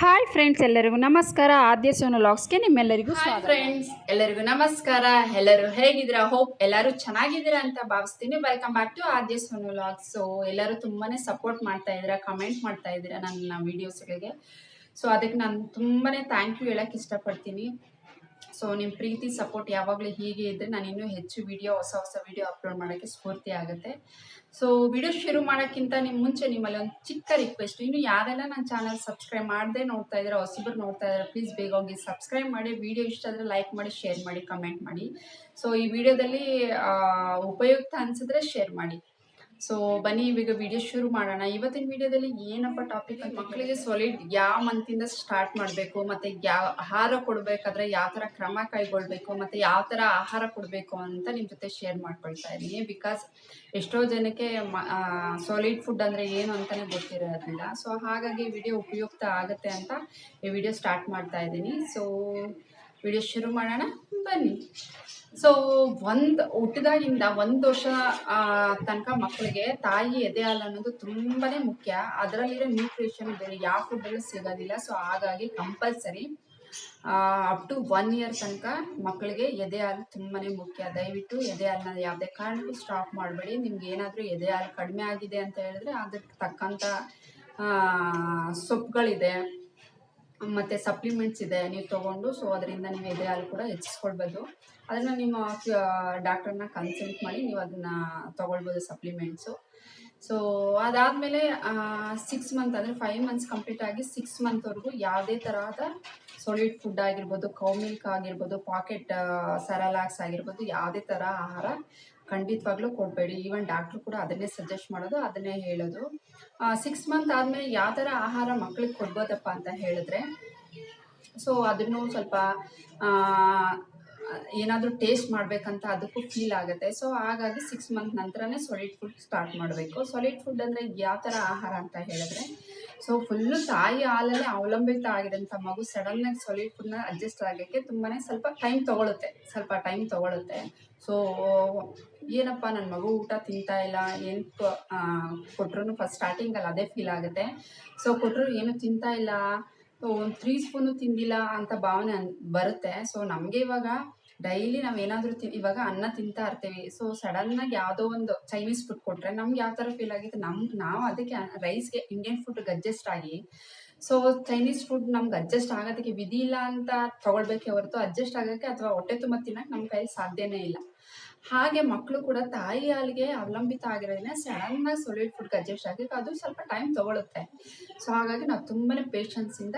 Hi friends ಎಲ್ಲರಿಗೂ ನಮಸ್ಕಾರ. ಆದ್ಯ ಸೋನು ಲಾಗ್ಸ್ಗೆ ನಿಮ್ಮೆಲ್ಲರಿಗೂ ಫ್ರೆಂಡ್ಸ್ ಎಲ್ಲರಿಗೂ ನಮಸ್ಕಾರ. ಎಲ್ಲರೂ ಹೇಗಿದ್ದೀರಾ? ಹೋಪ್ ಎಲ್ಲರೂ ಚೆನ್ನಾಗಿದ್ದೀರಾ ಅಂತ ಭಾವಿಸ್ತೀನಿ. Welcome back to Adya Sonu logs so ಎಲ್ಲರೂ ತುಂಬಾನೇ ಸಪೋರ್ಟ್ ಮಾಡ್ತಾ ಇದ್ದೀರಾ ಕಮೆಂಟ್ ಮಾಡ್ತಾ ಇದ್ದೀರಾ ನನ್ನ ವಿಡಿಯೋಸ್ಗಳಿಗೆ ಸೊ ಅದಕ್ಕೆ ನಾನು ತುಂಬಾನೇ ಥ್ಯಾಂಕ್ ಯು ಹೇಳಕ್ ಇಷ್ಟಪಡ್ತೀನಿ. ಸೊ ನಿಮ್ಮ ಪ್ರೀತಿ ಸಪೋರ್ಟ್ ಯಾವಾಗಲೂ ಹೀಗೆ ಇದ್ದರೆ ನಾನು ಇನ್ನೂ ಹೆಚ್ಚು ವಿಡಿಯೋ ಹೊಸ ಹೊಸ ವಿಡಿಯೋ ಅಪ್ಲೋಡ್ ಮಾಡೋಕ್ಕೆ ಸ್ಫೂರ್ತಿ ಆಗುತ್ತೆ. ಸೊ ವಿಡಿಯೋ ಶುರು ಮಾಡೋಕ್ಕಿಂತ ನಿಮ್ಮ ಮುಂಚೆ ನಿಮ್ಮಲ್ಲಿ ಒಂದು ಚಿಕ್ಕ ರಿಕ್ವೆಸ್ಟ್ ಇನ್ನು ಯಾರೆಲ್ಲ ನನ್ನ ಚಾನಲ್ ಸಬ್ಸ್ಕ್ರೈಬ್ ಮಾಡದೆ ನೋಡ್ತಾ ಇದ್ದಾರೆ, ಹೊಸಬ್ರು ನೋಡ್ತಾ ಇದ್ದಾರೆ ಪ್ಲೀಸ್ ಬೇಗ ಹೋಗಿ ಸಬ್ಸ್ಕ್ರೈಬ್ ಮಾಡಿ ವಿಡಿಯೋ ಇಷ್ಟ ಆದರೆ ಲೈಕ್ ಮಾಡಿ ಶೇರ್ ಮಾಡಿ ಕಮೆಂಟ್ ಮಾಡಿ. ಸೊ ಈ ವಿಡಿಯೋದಲ್ಲಿ ಉಪಯುಕ್ತ ಅನಿಸಿದ್ರೆ ಶೇರ್ ಮಾಡಿ. ಸೊ ಬನ್ನಿ, ಇವಾಗ ವಿಡಿಯೋ ಶುರು ಮಾಡೋಣ. ಇವತ್ತಿನ ವಿಡಿಯೋದಲ್ಲಿ ಏನಪ್ಪ ಟಾಪಿಕ್ ಅಂತ ಮಕ್ಕಳಿಗೆ ಸಾಲಿಡ್ ಯಾವ ಮಂತಿಂದ ಸ್ಟಾರ್ಟ್ ಮಾಡಬೇಕು, ಮತ್ತೆ ಯಾವ ಆಹಾರ ಕೊಡಬೇಕಾದ್ರೆ ಯಾವ ಥರ ಕ್ರಮ ಕೈಗೊಳ್ಬೇಕು, ಮತ್ತೆ ಯಾವ ಥರ ಆಹಾರ ಕೊಡಬೇಕು ಅಂತ ನಿಮ್ಮ ಜೊತೆ ಶೇರ್ ಮಾಡ್ಕೊಳ್ತಾ ಇದ್ದೀನಿ. ಬಿಕಾಸ್ ಎಷ್ಟೋ ಜನಕ್ಕೆ ಸಾಲಿಡ್ ಫುಡ್ ಅಂದರೆ ಏನು ಅಂತಲೇ ಗೊತ್ತಿರೋದಿಲ್ಲ. ಸೊ ಹಾಗಾಗಿ ವಿಡಿಯೋ ಉಪಯುಕ್ತ ಆಗುತ್ತೆ ಅಂತ ಈ ವಿಡಿಯೋ ಸ್ಟಾರ್ಟ್ ಮಾಡ್ತಾ ಇದ್ದೀನಿ. ಸೊ ವಿಡಿಯೋ ಶುರು ಮಾಡೋಣ, ಬನ್ನಿ. ಸೊ ಒಂದು, ಹುಟ್ಟಿದಾಗಿಂದ ಒಂದು ವರ್ಷ ತನಕ ಮಕ್ಕಳಿಗೆ ತಾಯಿ ಎದೆ ಹಾಲು ಅನ್ನೋದು ತುಂಬಾ ಮುಖ್ಯ. ಅದರಲ್ಲಿರೋ ನ್ಯೂಟ್ರಿಷನ್ ಬೇರೆ ಯಾವ ಫುಡ್ಡಲ್ಲೂ ಸಿಗೋದಿಲ್ಲ. ಸೊ ಹಾಗಾಗಿ compulsory up to one year ತನಕ ಮಕ್ಕಳಿಗೆ ಎದೆ ಹಾಲು ತುಂಬಾ ಮುಖ್ಯ. ದಯವಿಟ್ಟು ಎದೆ ಹಾಲನ್ನ ಯಾವುದೇ ಕಾರಣಕ್ಕೂ ಸ್ಟಾಪ್ ಮಾಡಬೇಡಿ. ನಿಮ್ಗೆ ಏನಾದರೂ ಎದೆ ಹಾಲು ಕಡಿಮೆ ಆಗಿದೆ ಅಂತ ಹೇಳಿದ್ರೆ ಅದಕ್ಕೆ ತಕ್ಕಂಥ ಸೊಪ್ಪುಗಳಿದೆ. ಮತ್ತು ಸಪ್ಲಿಮೆಂಟ್ಸ್ ಇದೆ ನೀವು ತಗೊಂಡು ಸೊ ಅದರಿಂದ ನೀವು ಎದೆ ಹಾಲು ಕೂಡ ಹೆಚ್ಚಿಸ್ಕೊಳ್ಬೋದು. ಅದನ್ನು ನಿಮ್ಮ ಡಾಕ್ಟರ್ನ ಕನ್ಸಲ್ಟ್ ಮಾಡಿ ನೀವು ಅದನ್ನು ತೊಗೊಳ್ಬೋದು ಸಪ್ಲಿಮೆಂಟ್ಸು ಸೊ ಅದಾದ್ಮೇಲೆ ಸಿಕ್ಸ್ ಮಂತ್ ಅಂದರೆ ಫೈವ್ ಮಂತ್ಸ್ ಕಂಪ್ಲೀಟ್ ಆಗಿ ಸಿಕ್ಸ್ ಮಂತ್ವರೆಗೂ ಯಾವುದೇ ತರಹದ ಸಾಲಿಡ್ ಫುಡ್ ಆಗಿರ್ಬೋದು ಕೌ ಮಿಲ್ಕ್ ಆಗಿರ್ಬೋದು ಪಾಕೆಟ್ ಸರಲಾಕ್ಸ್ ಆಗಿರ್ಬೋದು, ಯಾವುದೇ ಥರ ಆಹಾರ ಖಂಡಿತವಾಗ್ಲೂ ಕೊಡಬೇಡಿ. ಈವನ್ ಡಾಕ್ಟ್ರು ಕೂಡ ಅದನ್ನೇ ಸಜೆಸ್ಟ್ ಮಾಡೋದು, ಅದನ್ನೇ ಹೇಳೋದು. ಸಿಕ್ಸ್ ಮಂತ್ ಆದಮೇಲೆ ಯಾವ ಥರ ಆಹಾರ ಮಕ್ಳಿಗೆ ಕೊಡ್ಬೋದಪ್ಪ ಅಂತ ಹೇಳಿದ್ರೆ ಸೊ ಅದನ್ನು ಸ್ವಲ್ಪ ಏನಾದರೂ ಟೇಸ್ಟ್ ಮಾಡಬೇಕಂತ ಅದಕ್ಕೂ ಫೀಲ್ ಆಗುತ್ತೆ. ಸೊ ಹಾಗಾಗಿ ಸಿಕ್ಸ್ ಮಂತ್ ನಂತರನೇ ಸಾಲಿಡ್ ಫುಡ್ ಸ್ಟಾರ್ಟ್ ಮಾಡಬೇಕು. ಸಾಲಿಡ್ ಫುಡ್ ಅಂದರೆ ಯಾವ ಥರ ಆಹಾರ ಅಂತ ಹೇಳಿದ್ರೆ ಸೊ ಫುಲ್ಲು ತಾಯಿ ಹಾಲಲ್ಲೇ ಅವಲಂಬಿತ ಆಗಿರೋಂಥ ಮಗು ಸಡನ್ನಾಗಿ ಸಾಲಿಡ್ ಫುಡ್ನ ಅಡ್ಜಸ್ಟ್ ಆಗೋಕ್ಕೆ ತುಂಬಾ ಸ್ವಲ್ಪ ಟೈಮ್ ತೊಗೊಳುತ್ತೆ. ಸ್ವಲ್ಪ ಟೈಮ್ ತೊಗೊಳುತ್ತೆ. ಸೊ ಏನಪ್ಪ ನನ್ನ ಮಗು ಊಟ ತಿಂತಾ ಇಲ್ಲ, ಏನು ಕೊಟ್ಟರು ಫಸ್ಟ್ ಸ್ಟಾರ್ಟಿಂಗಲ್ಲಿ ಅದೇ ಫೀಲ್ ಆಗುತ್ತೆ. ಸೊ ಕೊಟ್ಟರು ಏನು ತಿಂತಾ ಇಲ್ಲ, ಒಂದು ತ್ರೀ ಸ್ಪೂನು ತಿಂದಿಲ್ಲ ಅಂತ ಭಾವನೆ ಬರುತ್ತೆ. ಸೊ ನಮಗೆ ಇವಾಗ ಡೈಲಿ ನಾವು ಏನಾದರೂ ತಿ ಇವಾಗ ಅನ್ನ ತಿಂತಾ ಇರ್ತೀವಿ. ಸೊ ಸಡನ್ನಾಗಿ ಯಾವುದೋ ಒಂದು ಚೈನೀಸ್ ಫುಡ್ ಕೊಟ್ಟರೆ ನಮ್ಗೆ ಯಾವ ಥರ ಫೀಲ್ ಆಗಿತ್ತು? ನಮ್ಗೆ ನಾವು ಅದಕ್ಕೆ ರೈಸ್ಗೆ ಇಂಡಿಯನ್ ಫುಡ್ಗೆ ಅಡ್ಜಸ್ಟ್ ಆಗಿ ಸೊ ಚೈನೀಸ್ ಫುಡ್ ನಮ್ಗೆ ಅಡ್ಜಸ್ಟ್ ಆಗೋದಕ್ಕೆ ವಿಧಿ ಇಲ್ಲ ಅಂತ ತಗೊಳ್ಬೇಕೆ ಹೊರತು ಅಡ್ಜಸ್ಟ್ ಆಗೋಕ್ಕೆ ಅಥವಾ ಹೊಟ್ಟೆ ತುಂಬ ತಿನ್ನಕ್ಕೆ ನಮ್ಮ ಕೈಲಿ ಸಾಧ್ಯನೇ ಇಲ್ಲ. ಹಾಗೆ ಮಕ್ಕಳು ಕೂಡ ತಾಯಿ ಹಾಲಿಗೆ ಅವಲಂಬಿತ ಆಗಿರೋದ್ರಿಂದ ಸಡನ್ನಾಗಿ ಸೊಲ್ಯೂಟ್ ಫುಡ್ ಅಡ್ಜಸ್ಟ್ ಆಗಿ ಅದು ಸ್ವಲ್ಪ ಟೈಮ್ ತೊಗೊಳುತ್ತೆ. ಸೊ ಹಾಗಾಗಿ ನಾವು ತುಂಬಾ ಪೇಷನ್ಸಿಂದ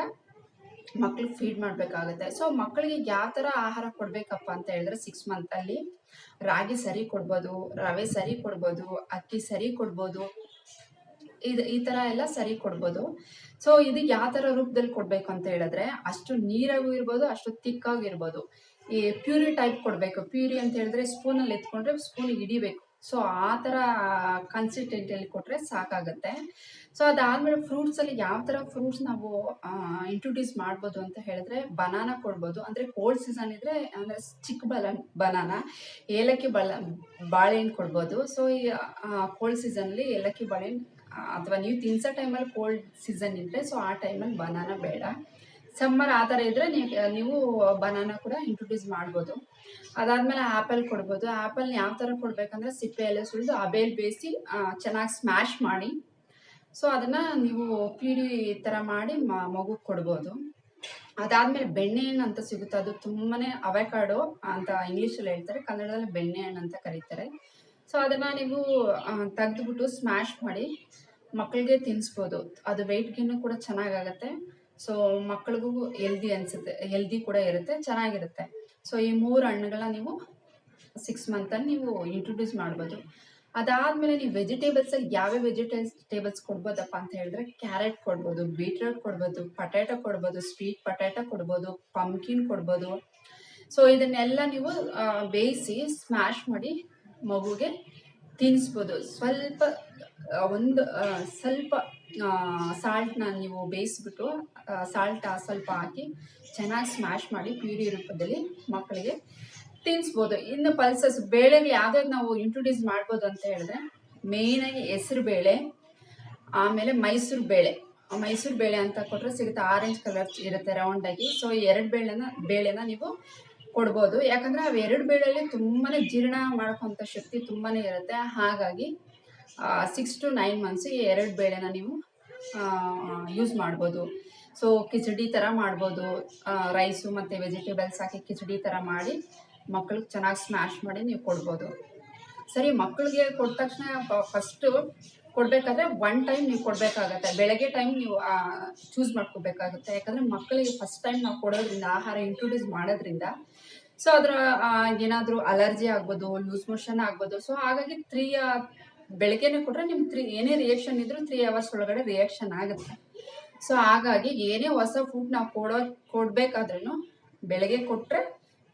ಮಕ್ಳಿಗೆ ಫೀಡ್ ಮಾಡಬೇಕಾಗುತ್ತೆ. ಸೊ ಮಕ್ಕಳಿಗೆ ಯಾವ ಥರ ಆಹಾರ ಕೊಡಬೇಕಪ್ಪ ಅಂತ ಹೇಳಿದ್ರೆ ಸಿಕ್ಸ್ ಮಂತಲ್ಲಿ ರಾಗಿ ಸರಿ ಕೊಡ್ಬೋದು, ರವೆ ಸರಿ ಕೊಡ್ಬೋದು, ಅಕ್ಕಿ ಸರಿ ಕೊಡ್ಬೋದು, ಇದು ಈ ಥರ ಎಲ್ಲ ಸರಿ ಕೊಡ್ಬೋದು. ಸೊ ಇದು ಯಾವ ಥರ ರೂಪದಲ್ಲಿ ಕೊಡಬೇಕು ಅಂತ ಹೇಳಿದ್ರೆ ಅಷ್ಟು ನೀರಾಗೂ ಇರ್ಬೋದು, ಅಷ್ಟು ತಿಕ್ಕಾಗೂ ಇರ್ಬೋದು ಈ ಪ್ಯೂರಿ ಟೈಪ್ ಕೊಡಬೇಕು. ಪ್ಯೂರಿ ಅಂತ ಹೇಳಿದ್ರೆ ಸ್ಪೂನಲ್ಲಿ ಎತ್ಕೊಂಡ್ರೆ ಸ್ಪೂನಿಗೆ ಹಿಡಿಬೇಕು. ಸೊ ಆ ಥರ ಕನ್ಸಿಸ್ಟೆಂಟಲ್ಲಿ ಕೊಟ್ಟರೆ ಸಾಕಾಗುತ್ತೆ. ಸೊ ಅದಾದಮೇಲೆ ಫ್ರೂಟ್ಸಲ್ಲಿ ಯಾವ ಥರ ಫ್ರೂಟ್ಸ್ ನಾವು ಇಂಟ್ರೊಡ್ಯೂಸ್ ಮಾಡ್ಬೋದು ಅಂತ ಹೇಳಿದ್ರೆ ಬನಾನ ಕೊಡ್ಬೋದು. ಅಂದರೆ ಕೋಲ್ಡ್ ಸೀಸನ್ ಇದ್ದರೆ ಅಂದರೆ ಚಿಕ್ಕ ಬಲ ಬನಾನ ಏಲಕ್ಕಿ ಬಳ ಬಾಳೆಹಣ್ಣು ಕೊಡ್ಬೋದು. ಸೊ ಈ ಕೋಲ್ಡ್ ಸೀಸನಲ್ಲಿ ಏಲಕ್ಕಿ, ಬಾಳೆಹಣ್ಣು ಅಥವಾ ನೀವು ತಿನ್ಸೋ ಟೈಮಲ್ಲಿ ಕೋಲ್ಡ್ ಸೀಸನ್ ಇದ್ದರೆ ಸೊ ಆ ಟೈಮಲ್ಲಿ ಬನಾನ ಬೇಡ. ಸಮ್ಮರ್ ಆ ಥರ ಇದ್ದರೆ ನೀವು ನೀವು ಬನಾನ ಕೂಡ ಇಂಟ್ರೊಡ್ಯೂಸ್ ಮಾಡ್ಬೋದು. ಅದಾದಮೇಲೆ ಆ್ಯಪಲ್ ಕೊಡ್ಬೋದು. ಆ್ಯಪಲ್ನ ಯಾವ ಥರ ಕೊಡಬೇಕಂದ್ರೆ ಸಿಪ್ಪೆ ಎಲ್ಲ ಸುಳಿದು ಅಬೇಲ್ ಬೇಯಿಸಿ ಚೆನ್ನಾಗಿ ಸ್ಮ್ಯಾಶ್ ಮಾಡಿ. ಸೊ ಅದನ್ನು ನೀವು ಪ್ಯೂರಿ ಥರ ಮಾಡಿ ಮಗುಗೆ ಕೊಡ್ಬೋದು. ಅದಾದಮೇಲೆ ಬೆಣ್ಣೆಹಣ್ಣು ಅಂತ ಸಿಗುತ್ತೆ. ಅದು ತುಂಬಾ ಅವೆಕಾಡು ಅಂತ ಇಂಗ್ಲೀಷಲ್ಲಿ ಹೇಳ್ತಾರೆ. ಕನ್ನಡದಲ್ಲಿ ಬೆಣ್ಣೆ ಹಣ್ಣು ಅಂತ ಕರೀತಾರೆ. ಸೊ ಅದನ್ನು ನೀವು ತೆಗೆದುಬಿಟ್ಟು ಸ್ಮ್ಯಾಶ್ ಮಾಡಿ ಮಕ್ಕಳಿಗೆ ತಿನ್ನಿಸ್ಬೋದು ಅದು ವೆಯ್ಟ್ ಗೇನು ಕೂಡ ಚೆನ್ನಾಗಾಗತ್ತೆ. ಸೊ ಮಕ್ಳಿಗೂ ಹೆಲ್ದಿ ಅನಿಸುತ್ತೆ ಹೆಲ್ದಿ ಕೂಡ ಇರುತ್ತೆ, ಚೆನ್ನಾಗಿರುತ್ತೆ. ಸೊ ಈ ಮೂರು ಹಣ್ಣುಗಳನ್ನ ನೀವು ಸಿಕ್ಸ್ ಮಂತಲ್ಲಿ ನೀವು ಇಂಟ್ರೊಡ್ಯೂಸ್ ಮಾಡ್ಬೋದು. ಅದಾದಮೇಲೆ ನೀವು ವೆಜಿಟೇಬಲ್ಸಲ್ಲಿ ಯಾವ್ಯಾವ ವೆಜಿಟೇಬಲ್ಸ್ ಟೇಬಲ್ಸ್ ಕೊಡ್ಬೋದಪ್ಪ ಅಂತ ಹೇಳಿದ್ರೆ ಕ್ಯಾರೆಟ್ ಕೊಡ್ಬೋದು ಬೀಟ್ರೋಟ್ ಕೊಡ್ಬೋದು ಪೊಟ್ಯಾಟೊ ಕೊಡ್ಬೋದು ಸ್ವೀಟ್ ಪೊಟ್ಯಾಟೊ ಕೊಡ್ಬೋದು ಪಂಕಿನ್ ಕೊಡ್ಬೋದು. ಸೊ ಇದನ್ನೆಲ್ಲ ನೀವು ಬೇಯಿಸಿ ಸ್ಮ್ಯಾಶ್ ಮಾಡಿ ಮಗುಗೆ ತಿನ್ನಿಸ್ಬೋದು ಸ್ವಲ್ಪ ಒಂದು ಸ್ವಲ್ಪ ಸಾಲ್ಟ್ನ ನೀವು ಬೇಯಿಸ್ಬಿಟ್ಟು ಸಾಲ್ಟ್ ಸ್ವಲ್ಪ ಹಾಕಿ ಚೆನ್ನಾಗಿ ಸ್ಮ್ಯಾಶ್ ಮಾಡಿ ಪ್ಯೂರಿ ರೂಪದಲ್ಲಿ ಮಕ್ಕಳಿಗೆ ತಿನ್ನಿಸ್ಬೋದು ಇನ್ನು ಪಲ್ಸಸ್ ಬೇಳೆಗಳು ಯಾವ್ದಾದ್ರು ನಾವು ಇಂಟ್ರೊಡ್ಯೂಸ್ ಮಾಡ್ಬೋದು ಅಂತ ಹೇಳಿದ್ರೆ ಮೇಯ್ನಾಗಿ ಹೆಸರು ಬೇಳೆ, ಆಮೇಲೆ ಮೈಸೂರು ಬೇಳೆ. ಮೈಸೂರು ಬೇಳೆ ಅಂತ ಕೊಟ್ಟರೆ ಸಿಗುತ್ತೆ ಆರೆಂಜ್ ಕಲರ್ ಇರುತ್ತೆ ರೌಂಡಾಗಿ ಸೊ ಎರಡು ಬೇಳೆನ ಬೇಳೆನ ನೀವು ಕೊಡ್ಬೋದು. ಯಾಕಂದರೆ ಅವು ಎರಡು ಬೇಳೆಯಲ್ಲಿ ತುಂಬಾ ಜೀರ್ಣ ಮಾಡ್ಕೊಂಥ ಶಕ್ತಿ ತುಂಬಾ ಇರುತ್ತೆ. ಹಾಗಾಗಿ ಸಿಕ್ಸ್ ಟು ನೈನ್ ಮಂತ್ಸ್ ಈ ಎರಡು ಬೇಳೆನ ನೀವು ಯೂಸ್ ಮಾಡ್ಬೋದು. ಸೊ ಕಿಚಡಿ ಥರ ಮಾಡ್ಬೋದು. ರೈಸು ಮತ್ತು ವೆಜಿಟೇಬಲ್ಸ್ ಹಾಕಿ ಕಿಚಡಿ ಥರ ಮಾಡಿ ಮಕ್ಳಿಗೆ ಚೆನ್ನಾಗಿ ಸ್ಮ್ಯಾಶ್ ಮಾಡಿ ನೀವು ಕೊಡ್ಬೋದು. ಸರಿ ಮಕ್ಕಳಿಗೆ ಕೊಟ್ಟ ತಕ್ಷಣ ಫಸ್ಟು ಕೊಡಬೇಕಾದ್ರೆ ಒನ್ ಟೈಮ್ ನೀವು ಕೊಡಬೇಕಾಗತ್ತೆ. ಬೆಳಗ್ಗೆ ಟೈಮ್ ನೀವು ಚೂಸ್ ಮಾಡ್ಕೋಬೇಕಾಗುತ್ತೆ. ಯಾಕಂದರೆ ಮಕ್ಕಳಿಗೆ ಫಸ್ಟ್ ಟೈಮ್ ನಾವು ಕೊಡೋದ್ರಿಂದ, ಆಹಾರ ಇಂಟ್ರೊಡ್ಯೂಸ್ ಮಾಡೋದ್ರಿಂದ ಸೊ ಅದರ ಏನಾದರೂ ಅಲರ್ಜಿ ಆಗ್ಬೋದು ಲೂಸ್ ಮೋಷನ್ ಆಗ್ಬೋದು. ಸೊ ಹಾಗಾಗಿ ತ್ರೀ ಬೆಳಗ್ಗೆನೇ ಕೊಟ್ಟರೆ ನಿಮ್ಗೆ ತ್ರೀ ಏನೇ ರಿಯಾಕ್ಷನ್ ಇದ್ರೂ ತ್ರೀ ಅವರ್ಸ್ ಒಳಗಡೆ ರಿಯಾಕ್ಷನ್ ಆಗುತ್ತೆ. ಸೊ ಹಾಗಾಗಿ ಏನೇ ಹೊಸ ಫುಡ್ ನಾವು ಕೊಡೋ ಕೊಡಬೇಕಾದ್ರೂ ಬೆಳಗ್ಗೆ ಕೊಟ್ಟರೆ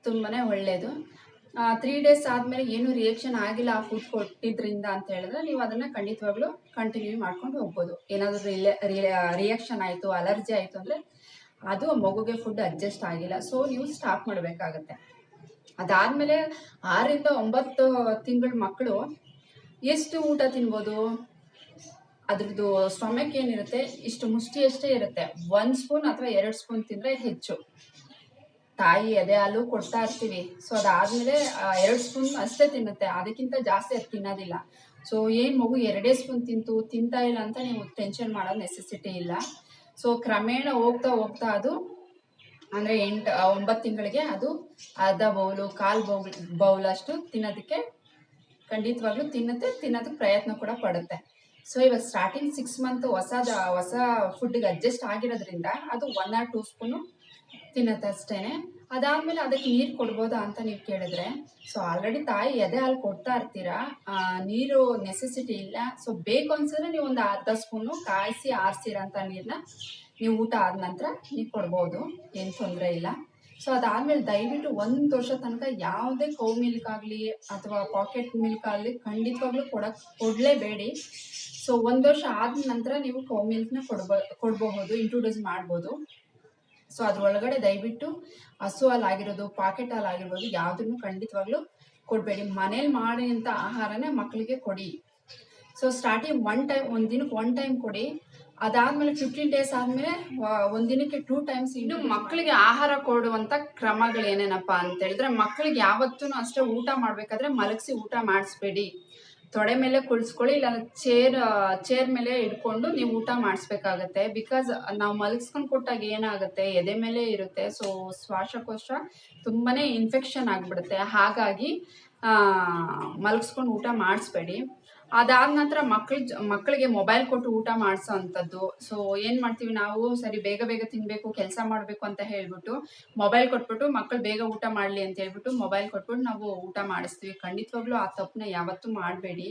ತುಂಬಾ ಒಳ್ಳೆಯದು ತ್ರೀ ಡೇಸ್ ಆದಮೇಲೆ ಏನು ರಿಯಾಕ್ಷನ್ ಆಗಿಲ್ಲ ಆ ಫುಡ್ ಕೊಟ್ಟಿದ್ರಿಂದ ಅಂತ ಹೇಳಿದ್ರೆ ನೀವು ಅದನ್ನು ಖಂಡಿತವಾಗ್ಲೂ ಕಂಟಿನ್ಯೂ ಮಾಡ್ಕೊಂಡು ಹೋಗ್ಬೋದು. ಏನಾದರೂ ರಿಯಾಕ್ಷನ್ ಆಯಿತು ಅಲರ್ಜಿ ಆಯಿತು ಅಂದರೆ ಅದು ಮಗುಗೆ ಫುಡ್ ಅಡ್ಜಸ್ಟ್ ಆಗಿಲ್ಲ. ಸೊ ನೀವು ಸ್ಟಾಪ್ ಮಾಡಬೇಕಾಗತ್ತೆ. ಅದಾದಮೇಲೆ ಆರರಿಂದ ಒಂಬತ್ತು ತಿಂಗಳ ಮಕ್ಕಳು ಎಷ್ಟು ಊಟ ತಿನ್ಬೋದು? ಅದ್ರದ್ದು ಸ್ಟೊಮೆಕ್ ಏನಿರುತ್ತೆ? ಇಷ್ಟು ಮುಷ್ಟಿಯಷ್ಟೇ ಇರುತ್ತೆ. ಒಂದು ಸ್ಪೂನ್ ಅಥವಾ ಎರಡು ಸ್ಪೂನ್ ತಿಂದರೆ ಹೆಚ್ಚು. ತಾಯಿ ಎದೆ ಹಾಲು ಕೊಡ್ತಾ ಇರ್ತೀವಿ. ಸೊ ಅದಾದ್ಮೇಲೆ ಎರಡು ಸ್ಪೂನ್ ಅಷ್ಟೇ ತಿನ್ನುತ್ತೆ. ಅದಕ್ಕಿಂತ ಜಾಸ್ತಿ ಅದು ತಿನ್ನೋದಿಲ್ಲ. ಸೊ ಏನು ಮಗು ಎರಡೇ ಸ್ಪೂನ್ ತಿಂತು, ತಿಂತಾ ಇಲ್ಲ ಅಂತ ನೀವು ಟೆನ್ಷನ್ ಮಾಡೋ ನೆಸೆಸಿಟಿ ಇಲ್ಲ. ಸೊ ಕ್ರಮೇಣ ಹೋಗ್ತಾ ಹೋಗ್ತಾ ಅದು, ಅಂದರೆ ಎಂಟು, ಒಂಬತ್ತು ತಿಂಗಳಿಗೆ ಅದು ಅರ್ಧ ಬೌಲು ಕಾಲು ಬೌಲ್ ಬೌಲ್ ಅಷ್ಟು ತಿನ್ನೋದಕ್ಕೆ ಖಂಡಿತವಾಗ್ಲೂ ತಿನ್ನುತ್ತೆ, ತಿನ್ನೋದಕ್ಕೆ ಪ್ರಯತ್ನ ಕೂಡ ಪಡುತ್ತೆ. ಸೊ ಇವಾಗ ಸ್ಟಾರ್ಟಿಂಗ್ ಸಿಕ್ಸ್ ಮಂತ್ ಹೊಸ ಹೊಸ ಫುಡ್ಗೆ ಅಡ್ಜಸ್ಟ್ ಆಗಿರೋದ್ರಿಂದ ಅದು ಒನ್ ಆರ್ ಟೂ ಸ್ಪೂನು ತಿನ್ನತ್ತೆ ಅಷ್ಟೇ ಅದಾದಮೇಲೆ ಅದಕ್ಕೆ ನೀರು ಕೊಡ್ಬೋದಾ ಅಂತ ನೀವು ಕೇಳಿದ್ರೆ ಸೊ ಆಲ್ರೆಡಿ ತಾಯಿ ಎದೆ ಹಾಲು ಕೊಡ್ತಾ ಇರ್ತೀರಾ ನೀರು ನೆಸೆಸಿಟಿ ಇಲ್ಲ. ಸೊ ಬೇಕು ಅನ್ಸಿದ್ರೆ ನೀವು ಒಂದು ಅರ್ಧ ಸ್ಪೂನು ಕಾಯಿಸಿ ಆರಿಸಿರೋಂಥ ನೀರನ್ನ ನೀವು ಊಟ ಆದ ನಂತರ ನೀವು ಕೊಡ್ಬೋದು, ಏನು ತೊಂದರೆ ಇಲ್ಲ. ಸೊ ಅದಾದಮೇಲೆ ದಯವಿಟ್ಟು ಒಂದು ವರ್ಷ ತನಕ ಯಾವುದೇ ಕೌ ಮಿಲ್ಕ್ ಆಗಲಿ ಅಥವಾ ಪಾಕೆಟ್ ಮಿಲ್ಕ್ ಆಗಲಿ ಖಂಡಿತವಾಗ್ಲೂ ಕೊಡಕ್ಕೆ ಕೊಡಲೇಬೇಡಿ. ಸೊ ಒಂದು ವರ್ಷ ಆದ ನಂತರ ನೀವು ಕೌ ಮಿಲ್ಕ್ನ ಕೊಡ್ಬ, ಕೊಡಬಹುದು ಇಂಟ್ರೊಡ್ಯೂಸ್ ಮಾಡ್ಬೋದು. ಸೊ ಅದ್ರೊಳಗಡೆ ದಯವಿಟ್ಟು ಹಸು ಹಾಲಾಗಿರೋದು ಪಾಕೆಟ್ ಹಾಲಾಗಿರ್ಬೋದು ಯಾವುದನ್ನು ಖಂಡಿತವಾಗ್ಲೂ ಕೊಡಬೇಡಿ. ಮನೇಲಿ ಮಾಡಿದಂಥ ಆಹಾರನೇ ಮಕ್ಕಳಿಗೆ ಕೊಡಿ. ಸೊ ಸ್ಟಾರ್ಟಿಂಗ್ ಒನ್ ಟೈಮ್ ಒಂದು ದಿನಕ್ಕೆ ಒನ್ ಟೈಮ್ ಕೊಡಿ. ಅದಾದ್ಮೇಲೆ ಫಿಫ್ಟೀನ್ ಡೇಸ್ ಆದಮೇಲೆ ಒಂದಿನಕ್ಕೆ ದಿನಕ್ಕೆ ಟೂ ಟೈಮ್ಸ್ ಇನ್ನು ಮಕ್ಕಳಿಗೆ ಆಹಾರ ಕೊಡುವಂತ ಕ್ರಮಗಳು ಏನೇನಪ್ಪ ಅಂತ ಹೇಳಿದ್ರೆ ಮಕ್ಕಳಿಗೆ ಯಾವತ್ತೂ ಅಷ್ಟೇ ಊಟ ಮಾಡಬೇಕಾದ್ರೆ ಮಲಗಿಸಿ ಊಟ ಮಾಡಿಸ್ಬೇಡಿ. ತೊಡೆ ಮೇಲೆ ಕುಳಿಸ್ಕೊಳ್ಳಿ ಇಲ್ಲ ಚೇರ್ ಚೇರ್ ಮೇಲೆ ಇಟ್ಕೊಂಡು ನೀವು ಊಟ ಮಾಡಿಸ್ಬೇಕಾಗತ್ತೆ. ಬಿಕಾಸ್ ನಾವು ಮಲಗಿಸ್ಕೊಂಡು ಕೊಟ್ಟಾಗ ಏನಾಗುತ್ತೆ ಎದೆ ಮೇಲೆ ಇರುತ್ತೆ ಸೊ ಶ್ವಾಸಕೋಶ ತುಂಬಾ ಇನ್ಫೆಕ್ಷನ್ ಆಗಿಬಿಡುತ್ತೆ. ಹಾಗಾಗಿ ಮಲಗಿಸ್ಕೊಂಡು ಊಟ ಮಾಡಿಸ್ಬೇಡಿ. ಅದಾದ ನಂತರ ಮಕ್ಳ ಮಕ್ಕಳಿಗೆ ಮೊಬೈಲ್ ಕೊಟ್ಟು ಊಟ ಮಾಡಿಸೋ ಅಂಥದ್ದು ಸೊ ಏನು ಮಾಡ್ತೀವಿ ನಾವು? ಸರಿ, ಬೇಗ ಬೇಗ ತಿನ್ನಬೇಕು ಕೆಲಸ ಮಾಡಬೇಕು ಅಂತ ಹೇಳ್ಬಿಟ್ಟು ಮೊಬೈಲ್ ಕೊಟ್ಬಿಟ್ಟು ಮಕ್ಕಳು ಬೇಗ ಊಟ ಮಾಡಲಿ ಅಂತ ಹೇಳ್ಬಿಟ್ಟು ಮೊಬೈಲ್ ಕೊಟ್ಬಿಟ್ಟು ನಾವು ಊಟ ಮಾಡಿಸ್ತೀವಿ. ಖಂಡಿತವಾಗ್ಲೂ ಆ ತಪ್ಪನ್ನ ಯಾವತ್ತೂ ಮಾಡಬೇಡಿ.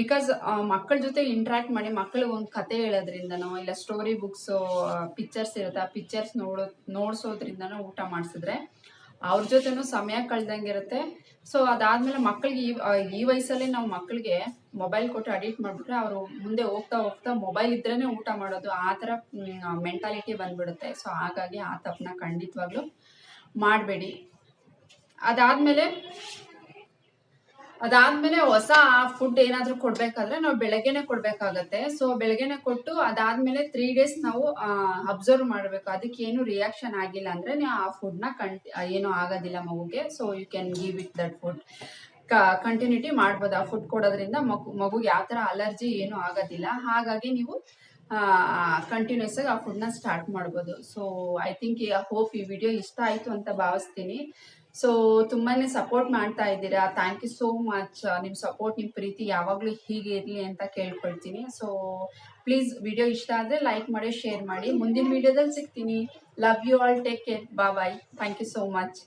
ಬಿಕಾಸ್ ಮಕ್ಕಳ ಜೊತೆ ಇಂಟ್ರ್ಯಾಕ್ಟ್ ಮಾಡಿ ಮಕ್ಕಳಿಗೆ ಒಂದು ಕತೆ ಹೇಳೋದ್ರಿಂದನೋ, ಇಲ್ಲ ಸ್ಟೋರಿ ಬುಕ್ಸು ಪಿಕ್ಚರ್ಸ್ ಇರುತ್ತೆ, ಆ ಪಿಕ್ಚರ್ಸ್ ನೋಡೋ, ನೋಡ್ಸೋದ್ರಿಂದನೋ ಊಟ ಮಾಡಿಸಿದ್ರೆ ಅವ್ರ ಜೊತೆನೂ ಸಮಯ ಕಳ್ದಂಗಿರುತ್ತೆ ಸೊ ಅದಾದ್ಮೇಲೆ ಮಕ್ಕಳಿಗೆ ಈ ಈ ವಯಸ್ಸಲ್ಲಿ ನಾವು ಮಕ್ಕಳಿಗೆ ಮೊಬೈಲ್ ಕೊಟ್ಟು ಅಡಿಕ್ಟ್ ಮಾಡ್ಬಿಟ್ರೆ ಅವರು ಮುಂದೆ ಹೋಗ್ತಾ ಹೋಗ್ತಾ ಮೊಬೈಲ್ ಇದ್ರೇ ಊಟ ಮಾಡೋದು. ಆ ಥರ ಮೆಂಟಾಲಿಟಿ ಬಂದ್ಬಿಡುತ್ತೆ. ಸೊ ಹಾಗಾಗಿ ಆ ತಪ್ಪನ್ನ ಖಂಡಿತವಾಗ್ಲೂ ಮಾಡಬೇಡಿ. ಅದಾದಮೇಲೆ ಅದಾದ್ಮೇಲೆ ಹೊಸ ಫುಡ್ ಏನಾದರೂ ಕೊಡ್ಬೇಕಾದ್ರೆ ನಾವು ಬೆಳಗ್ಗೆನೆ ಕೊಡ್ಬೇಕಾಗತ್ತೆ. ಸೊ ಬೆಳಗ್ಗೆನೆ ಕೊಟ್ಟು ಅದಾದ್ಮೇಲೆ ತ್ರೀ ಡೇಸ್ ನಾವು ಅಬ್ಸರ್ವ್ ಮಾಡಬೇಕು. ಅದಕ್ಕೆ ಏನು ರಿಯಾಕ್ಷನ್ ಆಗಿಲ್ಲ ಅಂದ್ರೆ ಆ ಫುಡ್ನ ಕಂಟಿ ಏನು ಆಗೋದಿಲ್ಲ ಮಗುಗೆ. So you can give it that food continuity ಮಾಡ್ಬೋದು. ಆ ಫುಡ್ ಕೊಡೋದ್ರಿಂದ ಮಗು, ಮಗುಗೆ ಯಾವ ಥರ ಅಲರ್ಜಿ ಏನೂ ಆಗೋದಿಲ್ಲ. ಹಾಗಾಗಿ ನೀವು ಕಂಟಿನ್ಯೂಸ್ ಆಗಿ ಆ ಫುಡ್ನ ಸ್ಟಾರ್ಟ್ ಮಾಡ್ಬೋದು. ಸೊ ಐ ಥಿಂಕ್ ಹೋಪ್ ಈ ವಿಡಿಯೋ ಇಷ್ಟ ಆಯಿತು ಅಂತ ಭಾವಿಸ್ತೀನಿ. ಸೊ ತುಂಬಾ ಸಪೋರ್ಟ್ ಮಾಡ್ತಾ ಇದ್ದೀರಾ. ಥ್ಯಾಂಕ್ ಯು ಸೋ ಮಚ್ ನಿಮ್ಮ ಸಪೋರ್ಟ್ ನಿಮ್ಮ ಪ್ರೀತಿ ಯಾವಾಗಲೂ ಹೀಗೆ ಇರಲಿ ಅಂತ ಕೇಳ್ಕೊಳ್ತೀನಿ. ಸೊ ಪ್ಲೀಸ್ ವಿಡಿಯೋ ಇಷ್ಟ ಆದರೆ ಲೈಕ್ ಮಾಡಿ ಶೇರ್ ಮಾಡಿ. ಮುಂದಿನ ವಿಡಿಯೋದಲ್ಲಿ ಸಿಗ್ತೀನಿ. Love you all take care ಬಾ bye thank you so much